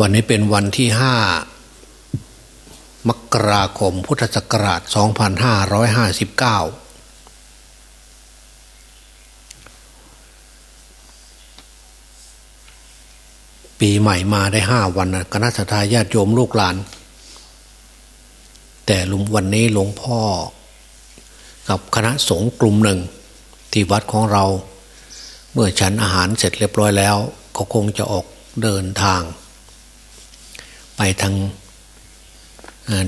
วันนี้เป็นวันที่ห้ามกราคมพุทธศักราช 2559 ปีใหม่มาได้ห้าวันนะคณะสัตยาติโยมลูกหลาน แต่ลุงวันนี้หลวงพ่อ กับคณะสงฆ์กลุ่มหนึ่ง ที่วัดของเรา เมื่อฉันอาหารเสร็จเรียบร้อยแล้ว ก็คงจะออกเดินทาง ไปทาง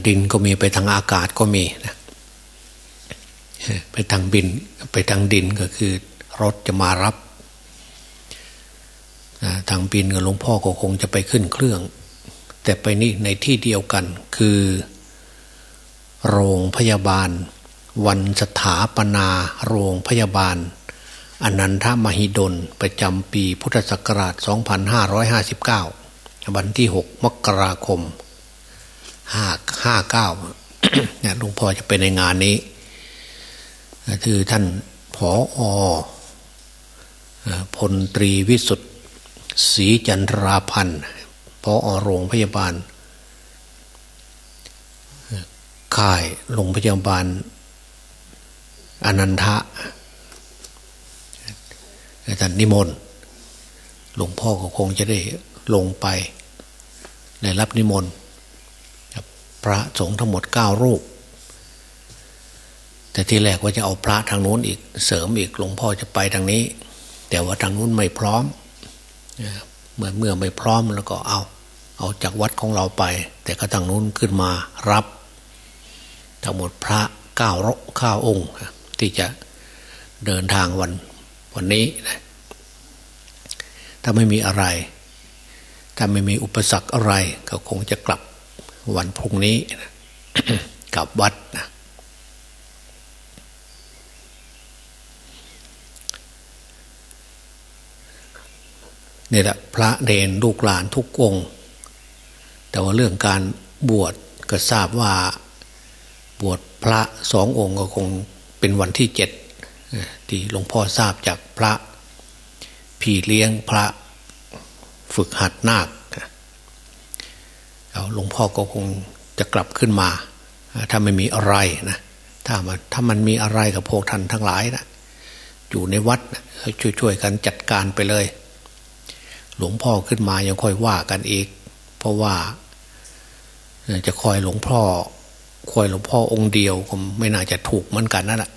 ดินก็มีไปทางอากาศก็มีนะไปทางบินไปทางดินก็คือ รถจะมารับทางบินกับหลวงพ่อก็คงจะไปขึ้นเครื่อง แต่ไปนี่ในที่เดียวกันคือ โรงพยาบาล วันสถาปนาโรงพยาบาล อนันทมหิดลประจำปีพุทธศักราช 2559 วันที่6มกราคม559เก้าเนี่ยหลวงพ่อจะไปในงานนี้ คือท่านผออพลตรีวิสุทธ์ศรีจันทราพันธ์พออโรงพยาบาล ค่ายโรงพยาบาล อนันทะท่านนิมนต์หลวงพ่อก็คงจะได้ ลงไปในรับนิมนต์พระสงฆ์ทั้งหมดเก้ารูป แต่ที่แรกว่าจะเอาพระทางนู้นอีกเสริมอีกหลวงพ่อจะไปทางนี้ แต่ว่าทางนู้นไม่พร้อมเมื่อเมื่อไม่พร้อมแล้วก็เอา เอาจากวัดของเราไป แต่ก็ทางนู้นขึ้นมารับ ทั้งหมดพระเก้ารข้าองค์ ที่จะเดินทางวันวันนี้นะถ้าไม่มีอะไร ถ้าไม่มีอุปสรรคอะไรก็คงจะกลับวันพรุ่งนี้นะกลับวัดนะนี่แหละพระเดนลูกหลานทุกองค์แต่ว่าเรื่องการบวชก็ทราบว่าบวชพระสององค์ก็คงเป็นวันที่เจ็ดที่หลวงพ่อทราบจากพระ พี่เลี้ยงพระ ฝึกหัดนาคหลวงพ่อก็คงจะกลับขึ้นมา ถ้าไม่มีอะไรนะถ้ามันถ้ามันมีอะไรกับพวกท่านทั้งหลายนะอยู่ในวัดนะช่วยๆกันจัดการไปเลย หลวงพ่อขึ้นมายังค่อยว่ากันอีก เพราะว่าจะคอยหลวงพ่อคอยหลวงพ่อองค์เดียวก็ไม่น่าจะถูกเหมือนกันนั่นแหละ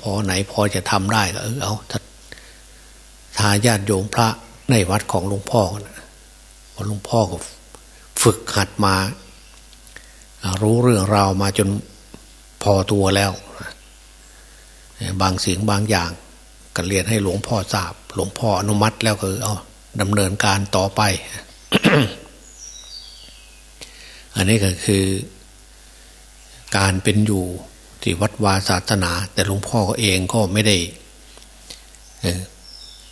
พอไหนพอจะทำได้ก็เออเอาทาญาติโยมพระ ในวัดของหลวงพ่อพอหลวงพ่อก็ฝึกหัดมา รู้เรื่องราวมาจนพอตัวแล้ว บางสิ่งบางอย่างก็เรียนให้หลวงพ่อทราบ หลวงพ่ออนุมัติแล้วก็เอาดำเนินการต่อไป อันนี้ก็คือการเป็นอยู่ที่วัดวาศาสนา แต่หลวงพ่อเองก็ไม่ได้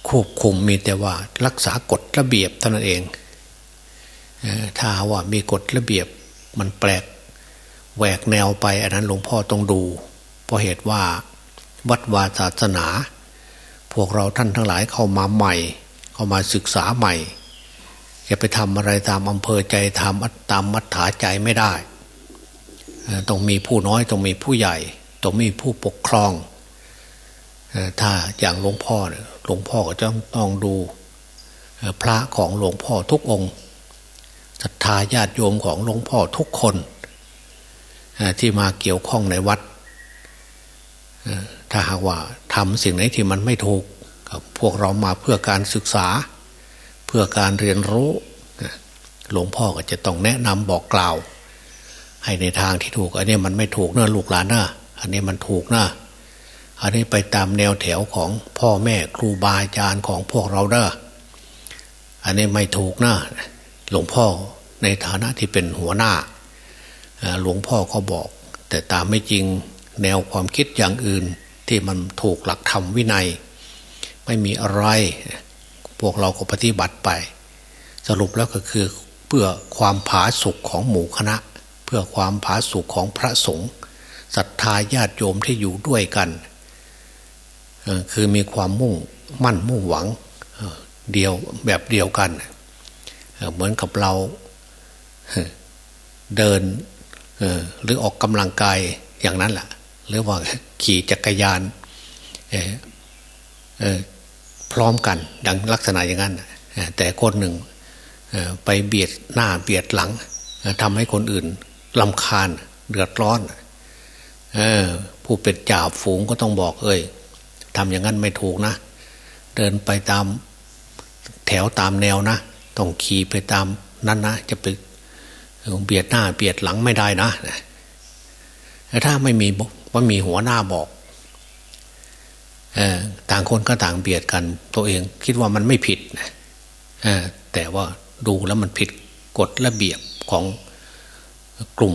ควบคุมมีแต่ว่ารักษากฎระเบียบเท่านั้นเองถ้าว่ามีกฎระเบียบมันแปลกแหวกแนวไป อันนั้นหลวงพ่อต้องดู เพราะเหตุว่าวัดวาศาสนา พวกเราท่านทั้งหลายเข้ามาใหม่ เข้ามาศึกษาใหม่จะไปทำอะไรตามอำเภอใจทำตามมัธยาใจไม่ได้ต้องมีผู้น้อยต้องมีผู้ใหญ่ ต้องมีผู้ปกครอง ถ้าอย่างหลวงพ่อเนี่ย หลวงพ่อก็จะต้องดูพระของหลวงพ่อทุกองค์ศรัทธาญาติโยมของหลวงพ่อทุกคนที่มาเกี่ยวข้องในวัดถ้าหากว่าทำสิ่งไหนที่มันไม่ถูกพวกเรามาเพื่อการศึกษา เพื่อการเรียนรู้หลวงพ่อก็จะต้องแนะนำบอกกล่าว ให้ในทางที่ถูก อันนี้มันไม่ถูกเนะลูกหลานนะอันนี้มันถูกนะ อันนี้ไปตามแนวแถวของพ่อแม่ครูบาอาจารย์ของพวกเราเนะอันนี้ไม่ถูกนะหลวงพ่อในฐานะที่เป็นหัวหน้า หลวงพ่อเขาบอก แต่ตามไม่จริงแนวความคิดอย่างอื่นที่มันถูกหลักธรรมวินัย ไม่มีอะไร พวกเราก็ปฏิบัติไป สรุปแล้วก็คือเพื่อความผาสุกของหมู่คณะ เพื่อความผาสุกของพระสงฆ์ศรัทธาญาติโยมที่อยู่ด้วยกัน คือมีความมุ่งมั่นมุ่งหวังเดียวแบบเดียวกัน เหมือนกับเราเดินหรือออกกำลังกายอย่างนั้นแหละหรือว่าขี่จักรยานพร้อมกันดังลักษณะอย่างนั้นแต่คนหนึ่งไปเบียดหน้าเบียดหลังทำให้คนอื่นลำคาญเดือดร้อนผู้เป็นจ่าฝูงก็ต้องบอกเอ้ย ทำอย่างนั้นไม่ถูกนะ เดินไปตามแถวตามแนวนะ ต้องขี่ไปตามนั้นนะ จะไปเบียดหน้าเบียดหลังไม่ได้นะถ้าไม่มีว่ามีหัวหน้าบอกต่างคนก็ต่างเบียดกัน ตัวเองคิดว่ามันไม่ผิดแต่ว่าดูแล้วมันผิดกฎระเบียบของกลุ่ม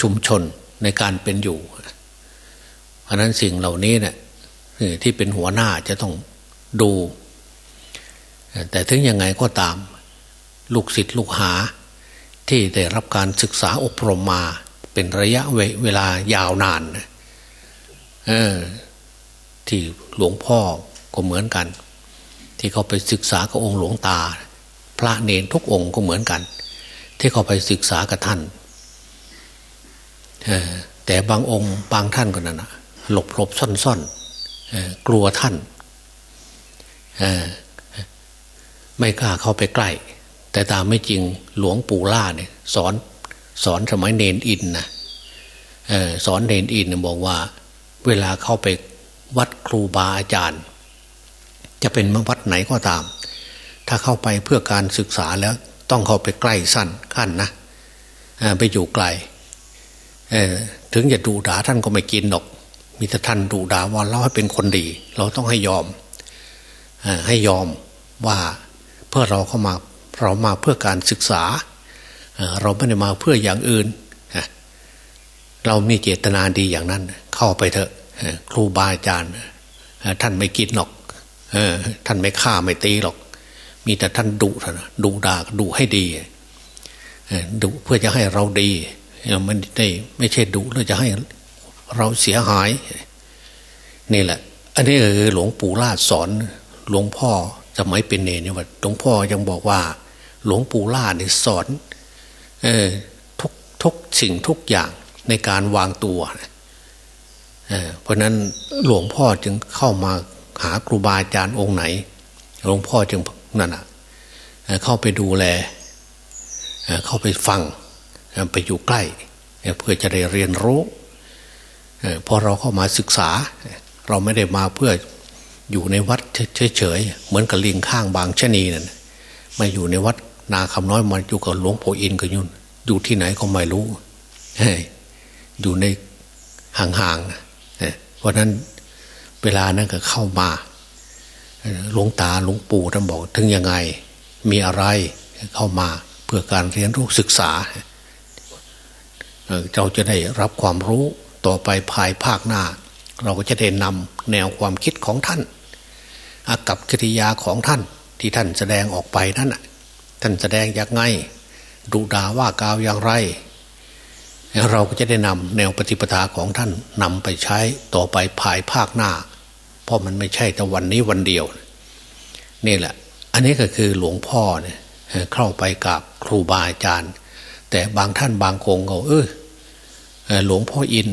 ชุมชนในการเป็นอยู่ เพราะนั้นสิ่งเหล่านี้เนี่ย ที่เป็นหัวหน้าจะต้องดู แต่ถึงยังไงก็ตาม ลูกศิษย์ลูกหา ที่ได้รับการศึกษาอบรมมา เป็นระยะเวลายาวนานที่หลวงพ่อก็เหมือนกัน ที่เขาไปศึกษากับองค์หลวงตา พระเนนทุกองค์ก็เหมือนกัน ที่เขาไปศึกษากับท่านแต่บางองค์บางท่านก็นั่นนะหลบหลบซ่อนซ่อน กลัวท่านไม่กล้าเข้าไปใกล้ แต่ตามไม่จริงหลวงปู่ล่าเนี่ยสอนสอนสมัยเนนอินนะสอนเนนอินบอกว่า เวลาเข้าไปวัดครูบาอาจารย์ จะเป็นวัดไหนก็ตาม ถ้าเข้าไปเพื่อการศึกษาแล้วต้องเข้าไปใกล้สั้นขั้นนะไปอยู่ไกลถึงจะดูด่าท่านก็ไม่กินหรอก มีแต่ท่านดูด่าว่าเราให้เป็นคนดี เราต้องให้ยอมให้ยอมว่าเพื่อเราเข้ามาเรามาเพื่อการศึกษา เราไม่ได้มาเพื่ออย่างอื่น เรามีเจตนาดีอย่างนั้น เข้าไปเถอะครูบาอาจารย์ท่านไม่กินหรอกท่านไม่ฆ่าไม่ตีหรอก มีแต่ท่านดุท่านดุด่าดุให้ดีดุเพื่อจะให้เราดีมันได้ไม่ใช่ดุแล้วจะให้ เราเสียหาย นี่แหละ อันนี้คือหลวงปู่ลาดสอน หลวงพ่อสมัยเป็นเนเนี่ยว่าหลวงพ่อยังบอกว่า หลวงปู่ลาดเนี่ยสอนเออทุกทุกสิ่งทุกอย่างในการวางตัวเเพราะนั้นหลวงพ่อจึงเข้ามาหาครูบาอาจารย์องค์ไหน หลวงพ่อจึงนั่นอะเข้าไปดูแลเข้าไปฟังไปอยู่ใกล้ เพื่อจะได้เรียนรู้ พอเราเข้ามาศึกษา เราไม่ได้มาเพื่ออยู่ในวัดเฉยๆเหมือนกับลิงข้างบางชนีนั่นมาอยู่ในวัดนาคำน้อยมันอยู่กับหลวงพ่ออินก็ยุ่นอยู่ที่ไหนก็ไม่รู้อยู่ในห่างๆเพราะนั้นเวลานั้นก็เข้ามาหลวงตาหลวงปู่ท่านบอก ถึงยังไงมีอะไรเข้ามาเพื่อการเรียนรู้ศึกษาเราจะได้รับความรู้ ต่อไปภายภาคหน้า เราก็จะได้นำแนวความคิดของท่านอากับกิริยาของท่านที่ท่านแสดงออกไปนั่นท่านแสดงอย่างไงดูดาว่ากาวอย่างไร เราก็จะได้นำแนวปฏิปทาของท่านนำไปใช้ต่อไปภายภาคหน้า เพราะมันไม่ใช่แต่วันนี้วันเดียว นี่แหละ อันนี้ก็คือหลวงพ่อเนี่ยเข้าไปกับครูบาอาจารย์ แต่บางท่านบางคงเขาเออ หลวงพ่ออิน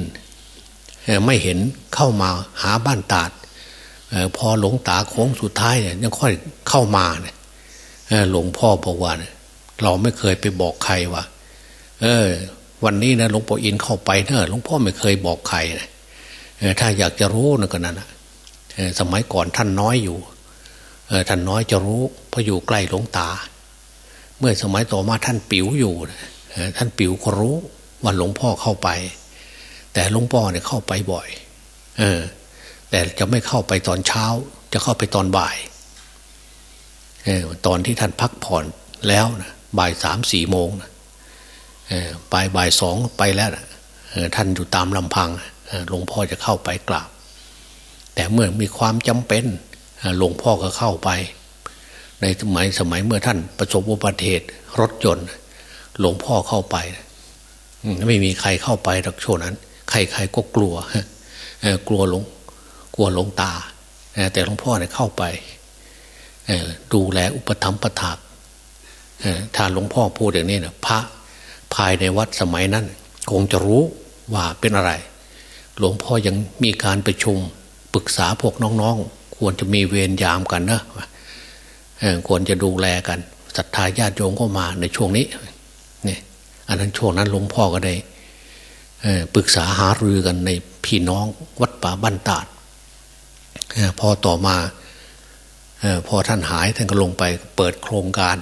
ไม่เห็นเข้ามาหาบ้านตาดพอหลวงตาโค้งสุดท้ายเนี่ยยังค่อยเข้ามาเนี่ยหลวงพ่อบอกว่าเราไม่เคยไปบอกใครว่าเออ วันนี้นะหลวงพ่ออินเข้าไปเนอะหลวงพ่อไม่เคยบอกใครนะถ้าอยากจะรู้นะก็นั่นนะสมัยก่อนท่านน้อยอยู่ท่านน้อยจะรู้เพราะอยู่ใกล้หลวงตา เมื่อสมัยต่อมาท่านปิ๋วอยู่ท่านปิ๋วก็รู้ ว่าหลวงพ่อเข้าไป แต่หลวงพ่อเนี่ยเข้าไปบ่อย เออ แต่จะไม่เข้าไปตอนเช้า จะเข้าไปตอนบ่าย เออ ตอนที่ท่านพักผ่อนแล้วนะบ่ายสามสี่โมงนะเออไปบ่ายสองไปแล้วนะเออท่านอยู่ตามลำพังหลวงพ่อจะเข้าไปกราบ แต่เมื่อมีความจำเป็นหลวงพ่อก็เข้าไป ในสมัยสมัยเมื่อท่านประสบอุบัติเหตุรถยนต์ หลวงพ่อเข้าไป ไม่มีใครเข้าไปหรอกช่วงนั้น ใครๆก็กลัวกลัวหลงกลัวหลงตา แต่หลวงพ่อเนี่ยเข้าไปดูแลอุปถัมภ์ประถากถ้าหลวงพ่อพูดอย่างนี้นะพระภายในวัดสมัยนั้น คงจะรู้ว่าเป็นอะไร หลวงพ่อยังมีการประชุมปรึกษาพวกน้องๆ ควรจะมีเวรยามกันนะควรจะดูแลกันศรัทธาญาติโยมก็มาในช่วงนี้ อันนั้นช่วงนั้นหลวงพ่อก็ได้ปรึกษาหารือกันในพี่น้องวัดป่าบ้านตาดพอต่อมาพอท่านหายท่านก็ลงไปเปิดโครงการ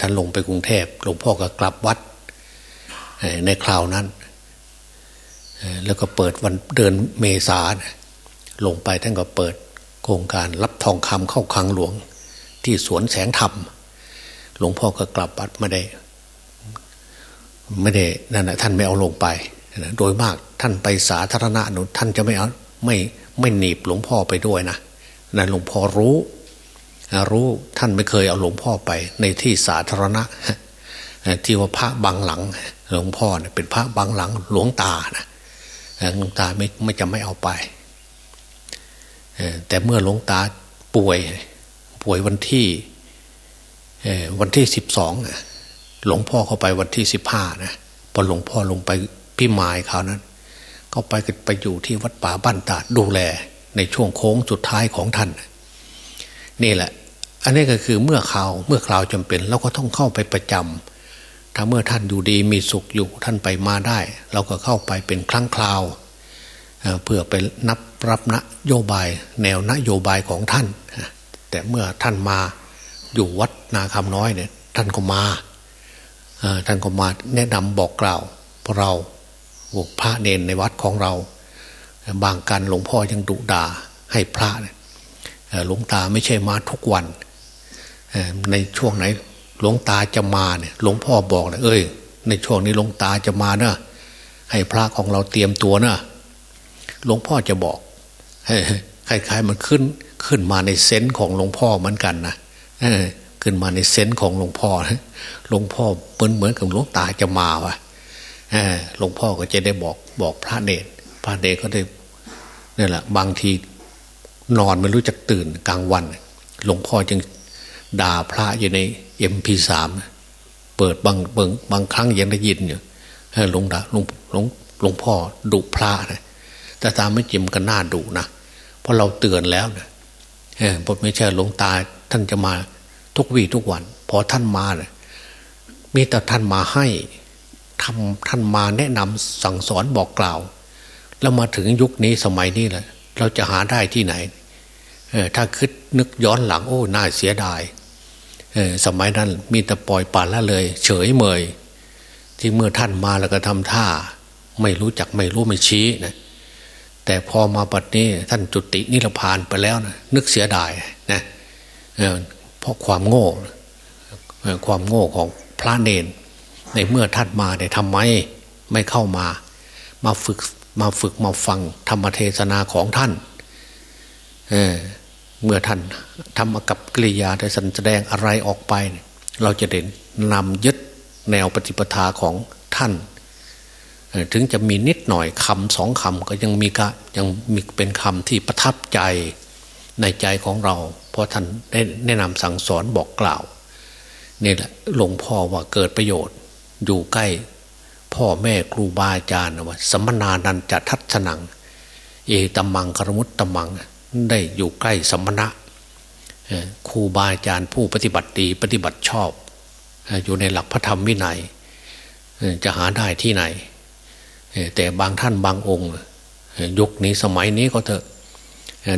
ท่านลงไปกรุงเทพหลวงพ่อก็กลับวัดในคราวนั้น แล้วก็เปิดวันเดือนเมษาลงไปท่านก็เปิดโครงการรับทองคำเข้าคลังหลวง ที่สวนแสงธรรม หลวงพ่อก็กลับวัดไม่ได้ ไม่ได้นั่นแหะท่านไม่เอาลงไปโดยมากท่านไปสาธารณะนุท่านจะไม่เอาไม่ไม่หนีบหลวงพ่อไปด้วยนะนั่นหลวงพ่อรู้ รู้ท่านไม่เคยเอาหลวงพ่อไปในที่สาธารณะที่ว่าพระบางหลังหลวงพ่อเนี่ยเป็นพระบางหลังหลวงตานะหลวงตาไม่ไม่จะไม่เอาไปแต่เมื่อหลวงตาป่วยป่วยวันที่วันที่สิบสอง หลวงพ่อเข้าไปวันที่สิบห้านะพอหลวงพ่อลงไปพี่มายเขานั้นก็ไปไปอยู่ที่วัดป่าบ้านตาดดูแล ในช่วงโค้งสุดท้ายของท่าน นี่แหละ อันนี้ก็คือเมื่อข่าวเมื่อคราวจำเป็นเราก็ต้องเข้าไปประจำถ้าเมื่อท่านอยู่ดีมีสุขอยู่ท่านไปมาได้ เราก็เข้าไปเป็นครั้งคราวเพื่อไปนับรับนโยบาย แนวนโยบายของท่าน แต่เมื่อท่านมาอยู่วัดนาคำน้อยเนี่ยท่านก็มา ท่านก็มาแนะนำบอกกล่าวพวกเราพระเนนในวัดของเรา บางการหลวงพ่อยังดุด่าให้พระหลวงตาไม่ใช่มาทุกวัน ในช่วงไหนหลวงตาจะมาเนี่ยหลวงพ่อบอกเลยเอ้ย ในช่วงนี้หลวงตาจะมาเนะให้พระของเราเตรียมตัวนะหลวงพ่อจะบอกคล้ายๆมันขึ้นขึ้นมาในเซนส์ของหลวงพ่อเหมือนกันนะ ขึ้นมาในเซนส์ของหลวงพ่อหลวงพ่อเหมือนเหมือนกับหลวงตาจะมาวะหลวงพ่อก็จะได้บอกบอกพระเนรพระเนรก็ได้นี่แหละ บางทีนอนไม่รู้จักตื่นกลางวัน หลวงพ่อจึงด่าพระอยู่ในเอ็มพีสามเปิดบางเบิงบางครั้งยังได้ยินอยู่หลวงดาหลวงหลวงหลวงพ่อดุพระนะแต่ตามไม่จิมก็น่าดุนะเพราะเราเตือนแล้วนะเออไม่ใช่หลวงตาท่านจะมา ทุกวี่ทุกวัน พอท่านมาเนะมีแต่ท่านมาให้ทำท่านมาแนะนำสั่งสอนบอกกล่าว แล้วมาถึงยุคนี้สมัยนี้แหละเราจะหาได้ที่ไหนถ้าคิดนึกย้อนหลังโอ้น่าเสียดายสมัยนั้นมีแต่ปล่อยป่าละเลย เฉยเมย ที่เมื่อท่านมาแล้วก็ทำท่า ไม่รู้จักไม่รู้ไม่ชี้นะแต่พอมาปัจนี้ท่านจุตินิพพานไปแล้วนะนึกเสียดายนะ เพราะความโง่ ความโง่ของพระเนนในเมื่อท่านมาเนี่ยทำไมไม่เข้ามา มาฝึกมาฝึกมาฟังธรรมเทศนาของท่านเเมื่อท่านทำกับกิริยาได้แสดงอะไรออกไป เราจะเด่นนำยึดแนวปฏิปทาของท่าน ถึงจะมีนิดหน่อยคำสองคำก็ยังมีกะยังมีเป็นคำที่ประทับใจในใจของเรา เพราะท่านได้แนะนำสั่งสอนบอกกล่าวนี่แหละหลวงพ่อว่าเกิดประโยชน์ อยู่ใกล้ พ่อแม่ครูบาอาจารย์ว่าสมนานันจะทัศนัง เอตมังคารมุตตมัง ได้อยู่ใกล้สมณะครูบาอาจารย์ผู้ปฏิบัติดีปฏิบัติชอบ อยู่ในหลักพระธรรมวินัยจะหาได้ที่ไหน แต่บางท่านบางองค์ ยุคนี้สมัยนี้ก็เถอะ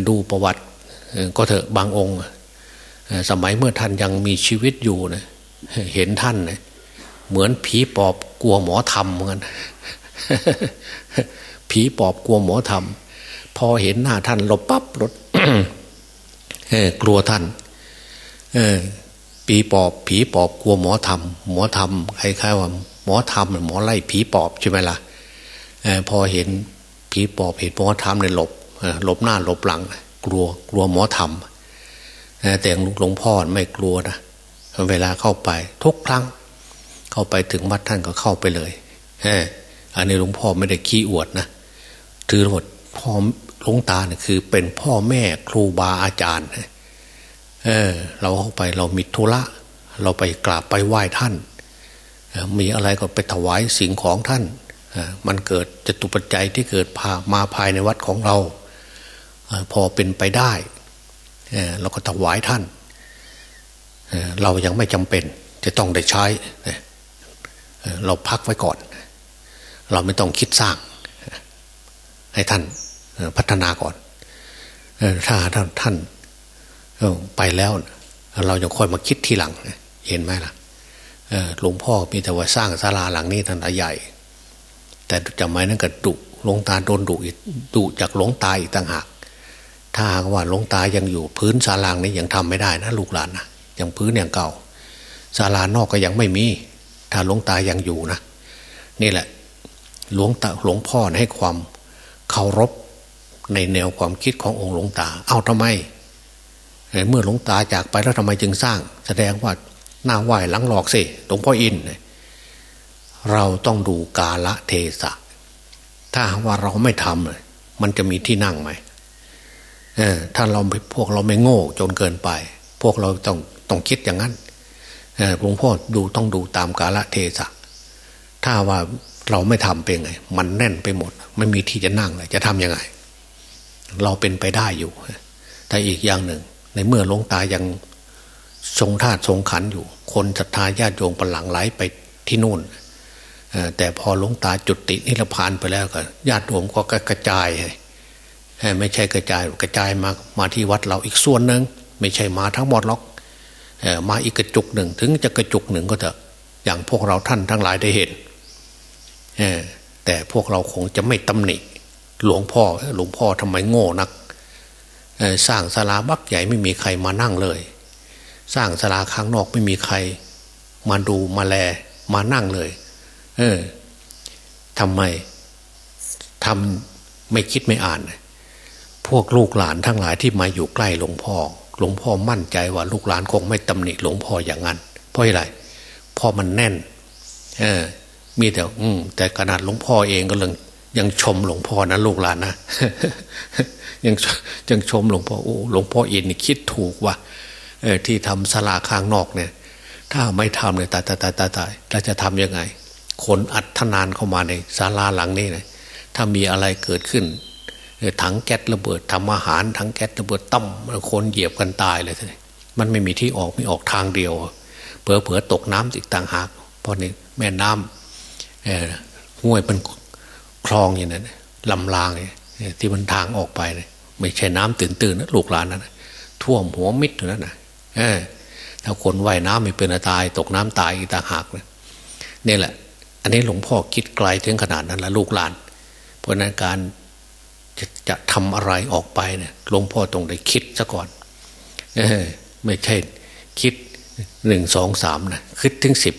ดูประวัติ ก็เถอะบางองค์สมัยเมื่อท่านยังมีชีวิตอยู่นะเห็นท่านนะเหมือนผีปอบกลัวหมอทำเหมือนผีปอบกลัวหมอทำพอเห็นหน้าท่านหลบปั๊บรถกลัวท่านปีปอบ ผีปอบกลัวหมอทำหมอทำคล้ายๆว่าหมอทำหมอไล่ผีปอบใช่ไหมล่ะพอเห็นผีปอบเห็นหมอทำเลยหลบหลบหน้าหลบหลัง กลัวกลัวหมอทำแต่หลวงพ่อไม่กลัวนะเวลาเข้าไปทุกครั้ง เข้าไปถึงวัดท่านก็เข้าไปเลยอันนี้หลวงพ่อไม่ได้ขี้อวดนะถือหมดพ่อหลวงตาเนี่ยคือ เป็นพ่อแม่ครูบาอาจารย์เออ เราเข้าไปเรามีธุระเราไปกราบไปไหว้ท่าน มีอะไรก็ไปถวายสิ่งของท่าน มันเกิดจตุปัจจัยที่เกิดพามาภายในวัดของเรา พอเป็นไปได้เราก็ถวายท่าน เรายังไม่จำเป็น จะต้องได้ใช้ เราพักไว้ก่อน เราไม่ต้องคิดสร้าง ให้ท่านพัฒนาก่อน ถ้าท่านท่านไปแล้ว เราจะค่อยมาคิดทีหลัง เห็นไหมล่ะหลวงพ่อมีแต่ว่าสร้างศาลาหลังนี้ท่านใหญ่ แต่จำไว้นั่นก็ดุหลวงตาโดนดุดุจากหลวงตาอีกต่างหาก ถ้าว่าหลวงตายังอยู่พื้นศาลานี้ยังทำไม่ได้นะลูกหลานนะยังพื้นอย่างเก่าศาลานอกก็ยังไม่มี ถ้าหลวงตายังอยู่นะนี่แหละหลวงตาหลวงพ่อให้ความเคารพในแนวความคิดขององค์หลวงตา เอาทำไมเมื่อหลวงตาจากไปแล้วทำไมจึงสร้าง แสดงว่าหน้าไหวหลังหลอกสิหลวงพ่ออินเราต้องดูกาละเทศะ ถ้าว่าเราไม่ทำมันจะมีที่นั่งไหม ถ้าเราพวกเราไม่โง่จนเกินไป พวกเราต้องต้องคิดอย่างนั้นหลวงพ่อดูต้องดูตามกาละเทศะถ้าว่าเราไม่ทำเป็นไง มันแน่นไปหมด ไม่มีที่จะนั่งเลยจะทำยังไง เราเป็นไปได้อยู่แต่อีกอย่างหนึ่ง ในเมื่อหลวงตายังทรงธาตุทรงขันอยู่ คนศรัทธาญาติโยมปหลังไหลไปที่นู่นแต่พอหลวงตาจุดตินิพพานไปแล้วก็ญาติโยมก็กระจาย ไม่ใช่กระจายกระจายมามาที่วัดเราอีกส่วนหนึ่งไม่ใช่มาทั้งหมดหรอกมาอีกกระจุกหนึ่งถึงจะกระจุกหนึ่งก็เถอะอย่างพวกเราท่านทั้งหลายได้เห็นแต่พวกเราคงจะไม่ตำหนิหลวงพ่อหลวงพ่อทำไมโง่นักสร้างศาลาบักใหญ่ไม่มีใครมานั่งเลย สร้างศาลาข้างนอกไม่มีใคร มาดูมาแลมานั่งเลย เออทำไมทำไม่คิดไม่อ่าน พวกลูกหลานทั้งหลายที่มาอยู่ใกล้หลวงพ่อ หลวงพ่อมั่นใจว่าลูกหลานคงไม่ตำหนิหลวงพ่ออย่างนั้น เพราะอะไรพ่อมันแน่น เออ มีแต่ อืม แต่ขนาดหลวงพ่อเองก็ยังยังชมหลวงพ่อนะลูกหลานนะยังยังชมหลวงพ่อโอ้หลวงพ่ออินนี่คิดถูกว่าเออ ที่ทำสลาข้างนอกเนี่ย ถ้าไม่ทำเนี่ยตายตายตายตายตายแล้วจะทํำยังไง คนอัดทนานเข้ามาในศาลาหลังนี้เนี่ยถ้ามีอะไรเกิดขึ้น ถังแก๊สระเบิดทำอาหารถังแก๊สระเบิดตั้มคนเหยียบกันตายเลยทีมันไม่มีที่ออกไม่ออกทางเดียวเผลอเผลอตกน้ำอีกต่างหากเพราะนี่แม่น้ำห้วยเป็นคลองอย่างนั้นลำรางที่มันทางออกไปเไม่ใช่น้ำตื่นตื่นนะลูกหลานนะท่วมหัวมิดอยู่นั่นนะถ้าคนว่ายน้ำไม่เป็นตาย ตกน้ำตายอีกต่างหากเลยนี่แหละ อันนี้หลวงพ่อคิดไกลถึงขนาดนั้นละลูกหลาน เพราะนั้นการ จะจะทำอะไรออกไปเนี่ยหลวงพ่อตรงได้คิดซะก่อนเออไม่ใช่คิดหนึ่งสองสามนะคิดถึงสิบ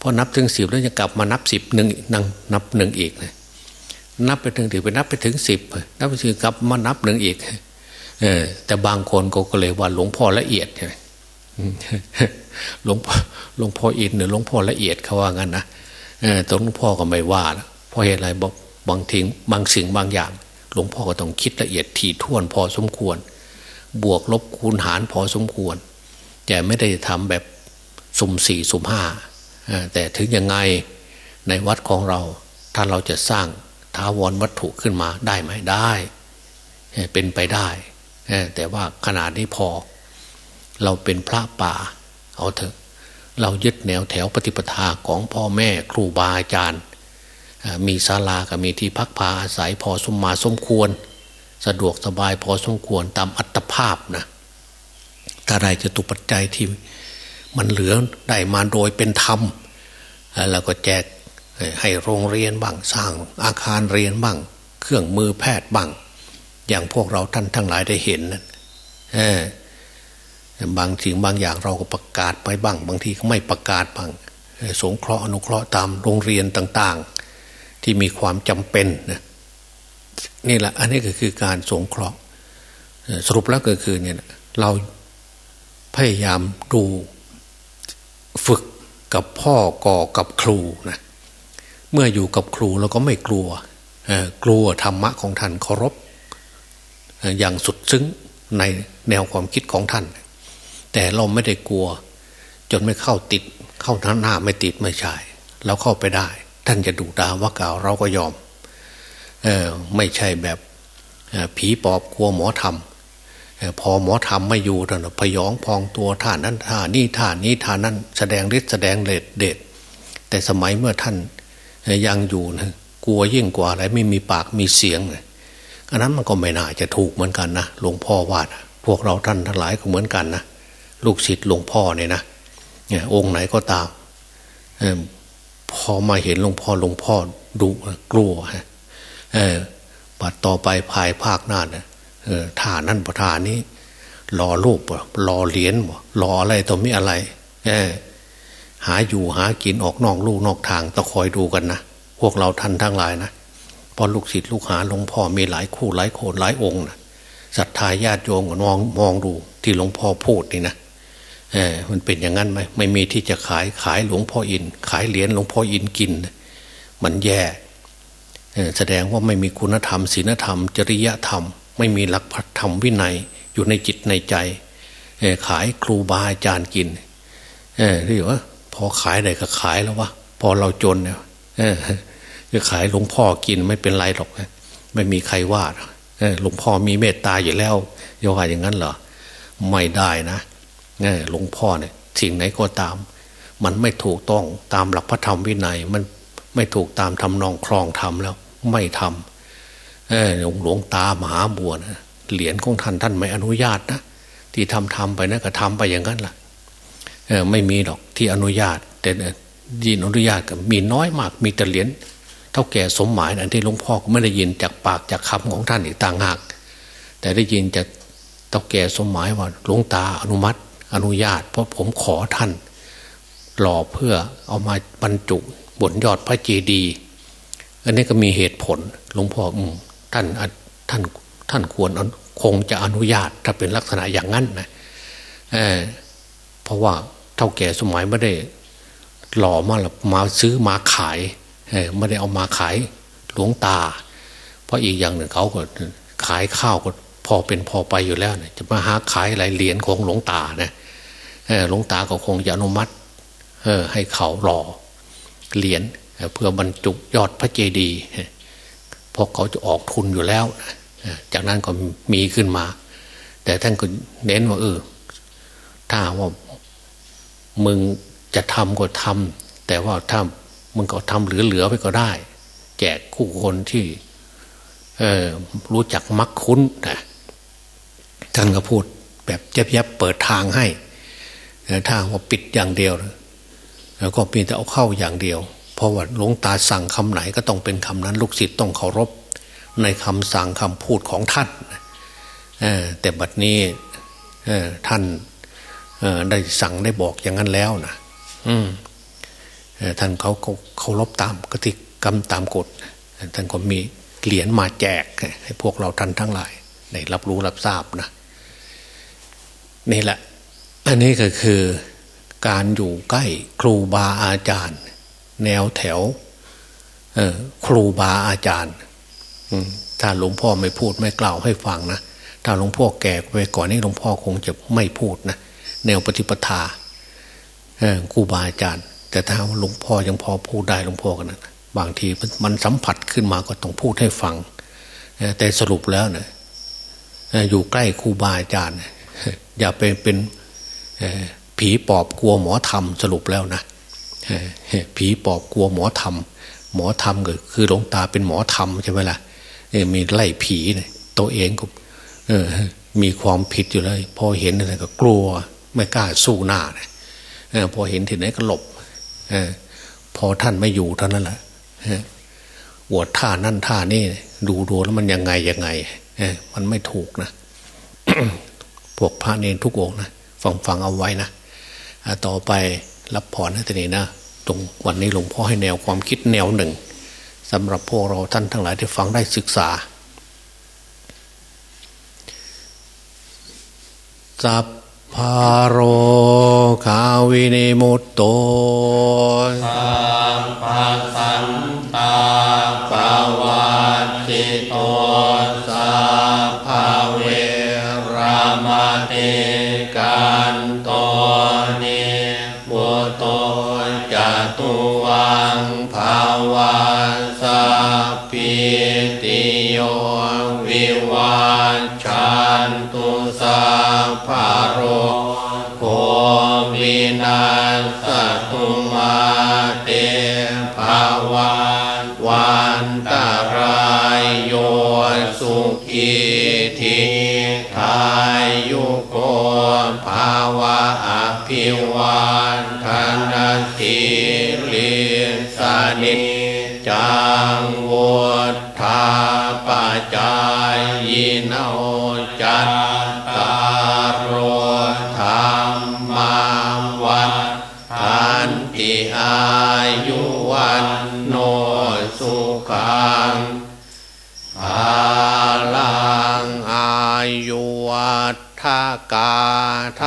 พอนับถึงสิบแล้วจะกลับมานับสิบหนึ่งนั่งนับหนึ่งอีกนะนับไปถึงถึงไปนับไปถึงสิบนับไปถึงกลับมานับหนึ่งอีกเออแต่บางคนก็เลยว่าหลวงพ่อละเอียดใช่ไหมหลวงพ่อหลวงพ่ออินหรือหลวงพ่อละเอียดเขาว่างั้นนะเออตรงหลวงพ่อก็ไม่ว่านะเพราะเหตุอะไรบอกบางทิ้งบางสิ่งบางอย่าง หลวงพ่อก็ต้องคิดละเอียดถี่ถ้วนพอสมควร บวกลบคูณหารพอสมควร แต่ไม่ได้ทำแบบสุ่มสี่สุ่มห้าแต่ถึงยังไงในวัดของเราถ้าเราจะสร้างท้าวรวัตถุขึ้นมาได้ไหมได้ เป็นไปได้ แต่ว่าขนาดนี้พอ เราเป็นพระป่า เอาเถอะ เรายึดแนวแถวปฏิปทาของพ่อแม่ครูบาอาจารย์ มีศาลากับมีที่พักพาอาศัยพอสมมาสมควร สะดวกสบายพอสมควรตามอัตภาพนะถ้าใดจะตุปัจจัยที่มันเหลือได้มาโดยเป็นธรรมแล้วก็แจกให้โรงเรียนบ้างสร้างอาคารเรียนบ้าง เครื่องมือแพทย์บ้าง อย่างพวกเราท่านทั้งหลายได้เห็นนะบางสิ่งบางอย่างเราก็ประกาศไปบ้าง บางทีก็ไม่ประกาศบ้างสงเคราะห์อนุเคราะห์ตามโรงเรียนต่าง ๆ ที่มีความจำเป็นนะนี่แหละอันนี้ก็คือการสงเคราะห์สรุปแล้วก็คือเนี่ยเราพยายามดูฝึกกับพ่อก่อกับครูนะเมื่ออยู่กับครูเราก็ไม่กลัวกลัวธรรมะของท่านเคารพอย่างสุดซึ้งในแนวความคิดของท่าน แต่เราไม่ได้กลัวจจนไม่เข้าติดเข้าหน้าไม่ติดไม่ใช่เราเข้าไปได้ ท่านจะดูดาว่ากล่าวเราก็ยอมเออไม่ใช่แบบผีปอบกลัวหมอทำพอหมอทำไม่อยู่ท่านพยองพองตัวท่านนั้นท่านี่ท่านี้ท่านั้นแสดงฤทธิ์แสดงเดชเดชแต่สมัยเมื่อท่านยังอยู่นะกลัวยิ่งกว่าอะไรไม่มีปากมีเสียงอันนั้นมันก็ไม่น่าจะถูกเหมือนกันนะหลวงพ่อวาดพวกเราท่านทั้งหลายก็เหมือนกันนะลูกศิษย์หลวงพ่อเนี่ยนะองค์ไหนก็ตาม พอมาเห็นหลวงพ่อหลวงพ่อดุกลัวฮะเออปัดต่อไปภายภาคหน้าเนี่ยเออท่านั่นประธานนี้รอรูปรอเหรียญรออะไรตัวมีอะไร เออหาอยู่หากินออกนอกลูกนอกทางต้องคอยดูกันนะพวกเราท่านทั้งหลายนะพอลูกศิษย์ลูกหาหลวงพ่อมีหลายคู่หลายโคนหลายองค์นะศรัทธาญาติโยมก็มองมองดูที่หลวงพ่อพูดนี่นะ เออมันเป็นอย่างนั้นไหมไม่มีที่จะขายขายหลวงพ่ออิน ขายเหรียญหลวงพ่ออินกิน มันแย่แสดงว่าไม่มีคุณธรรมศีลธรรม จริยธรรม ไม่มีหลักพธรรมวินัยอยู่ในจิตในใจขายครูบาอาจารย์กินเออที่ว่าพอขายไหนก็ขายแล้ววะพอเราจนเนี่ยจะขายหลวงพ่อกินไม่เป็นไรหรอกไม่มีใครว่าหลวงพ่อมีเมตตาอยู่แล้วโยว่าอย่างนั้นเหรอไม่ได้นะ หลวงพ่อเนี่ยสิ่งไหนก็ตาม มันไม่ถูกต้องตามหลักพระธรรมวินัย มันไม่ถูกตามทำนองคลองทำแล้ว ไม่ทำเออหลวงตามหาบัวนะเหรียญของท่านท่านไม่อนุญาตนะที่ทำทำไปนะก็ทำไปอย่างนั้นแหละเออไม่มีหรอกที่อนุญาต แต่ยินอนุญาตก็มีน้อยมากมีแต่เหรียญเท่าแก่สมหมายอันที่หลวงพ่อไม่ได้ยินจากปากจากคำของท่านอีกต่างหาก แต่ได้ยินจากเท่าแก่สมหมายว่าหลวงตาอนุมัติ อนุญาต เพราะผมขอท่าน หล่อเพื่อเอามาบรรจุบนยอดพระเจดีย์อันนี้ก็มีเหตุผลหลวงพ่ออืมท่านท่านท่านควรคงจะอนุญาตถ้าเป็นลักษณะอย่างนั้นนะเเพราะว่าเท่าแก่สมัยไม่ได้หล่อมามาซื้อมาขายไม่ได้เอามาขายหลวงตา เพราะอีกอย่างหนึ่งเขาก็ขายข้าวก็ พอเป็นพอไปอยู่แล้วเนี่ยจะมาหาขายอะไรเหรียญของหลวงตานะหลวงตาก็คงจะอนุมัติให้เขาหล่อเหรียญเพื่อบรรจุยอดพระเจดีย์เพราะเขาจะออกทุนอยู่แล้ว จากนั้นก็มีขึ้นมา แต่ท่านก็เน้นว่าเออถ้าว่ามึงจะทำก็ทำแต่ว่าถ้ามึงก็ทำเหลือๆไปก็ได้ แจกคู่คนที่รู้จักมักคุ้นนะ ท่านก็พูดแบบเจ็บยับเปิดทางให้ทางว่าปิดอย่างเดียวแล้วก็เพียงแต่เอาเข้าอย่างเดียว เพราะว่าหลวงตาสั่งคำไหนก็ต้องเป็นคำนั้น ลูกศิษย์ต้องเคารพ ในคำสั่งคำพูดของท่านแต่บัดนี้ท่านได้สั่งได้บอกอย่างนั้นแล้วนะท่านเขาเคารพตามกติกรรมตามกฎท่านก็มีเหรียญมาแจกให้พวกเราท่านทั้งหลายได้รับรู้รับทราบนะ นี่แหละ อันนี้ก็คือการอยู่ใกล้ครูบาอาจารย์ แนวแถวครูบาอาจารย์ถ้าหลวงพ่อไม่พูดไม่กล่าวให้ฟังนะถ้าหลวงพ่อแก่ไปก่อนนี้หลวงพ่อคงจะไม่พูดนะแนวปฏิปทาครูบาอาจารย์ แต่ถ้าหลวงพ่อยังพอพูดได้หลวงพ่อกันนะบางทีมันสัมผัสขึ้นมาก็ต้องพูดให้ฟังแต่สรุปแล้วเนะอยู่ใกล้ครูบาอาจารย์ อย่าไปเป็นผีปอบกลัวหมอธรรมสรุปแล้วนะผีปอบกลัวหมอธรรม หมอธรรมก็คือหลวงตาเป็นหมอธรรมใช่ไหมล่ะมีไล่ผีเนี่ยตัวเองก็มีความผิดอยู่เลย พอเห็นอะไรก็กลัวไม่กล้าสู้หน้าเนี่ยพอเห็นทีไหนก็หลบพอท่านไม่อยู่เท่านั้นแหละอวดท่านั่นท่านี่ดูดูแล้วมันยังไงยังไงมันไม่ถูกนะ พวกพระเนรทุกองนะฟังฟังเอาไว้นะต่อไปรับพรให้ทีนี้นะตรงวันนี้หลวงพ่อให้แนวความคิดแนวหนึ่งสำหรับพวกเราท่านทั้งหลายที่ฟังได้ศึกษาสัพพารคาวินิมุตโตสัพพสันตาปวัติโตสัพ มาติกันโตนิโมโตจตุวังภาวา วันธนาสิลิสานิจังวุฒาปจา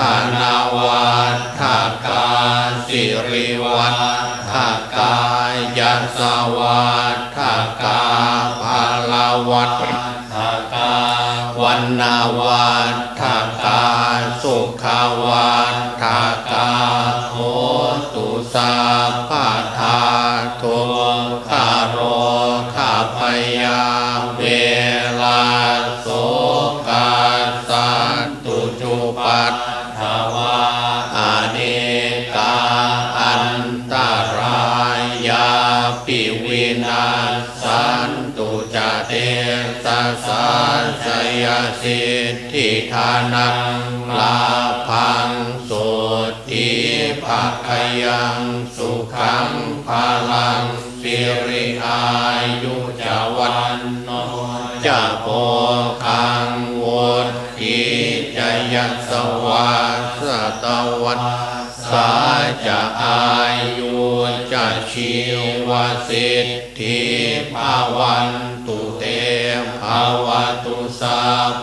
านาวัฏกาสิริวัตทากายัสวัฏกาภาลาวัตทากาวันนาวัฏกาสุขวัฏ ธานังลาพังสุติภะกยังสุขังพลังสิริอายุจวันโนจะโพคังวุติจยัสวาสตวัน สาจะอายุจะชีวสิทธิภาวันตุเตภาวตุสา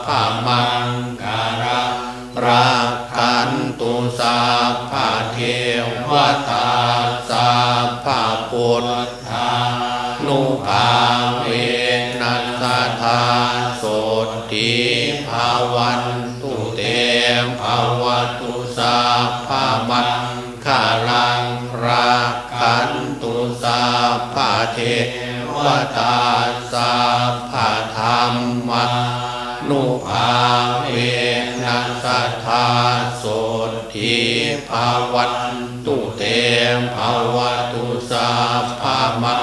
ภามังการะรักขันตุสัพพเทวตาสัพพะพุทธ เทวตาสัพพธรรมะนุภาเวนัสธาสุทิภาวันตุเตมภาวตุสาภามัง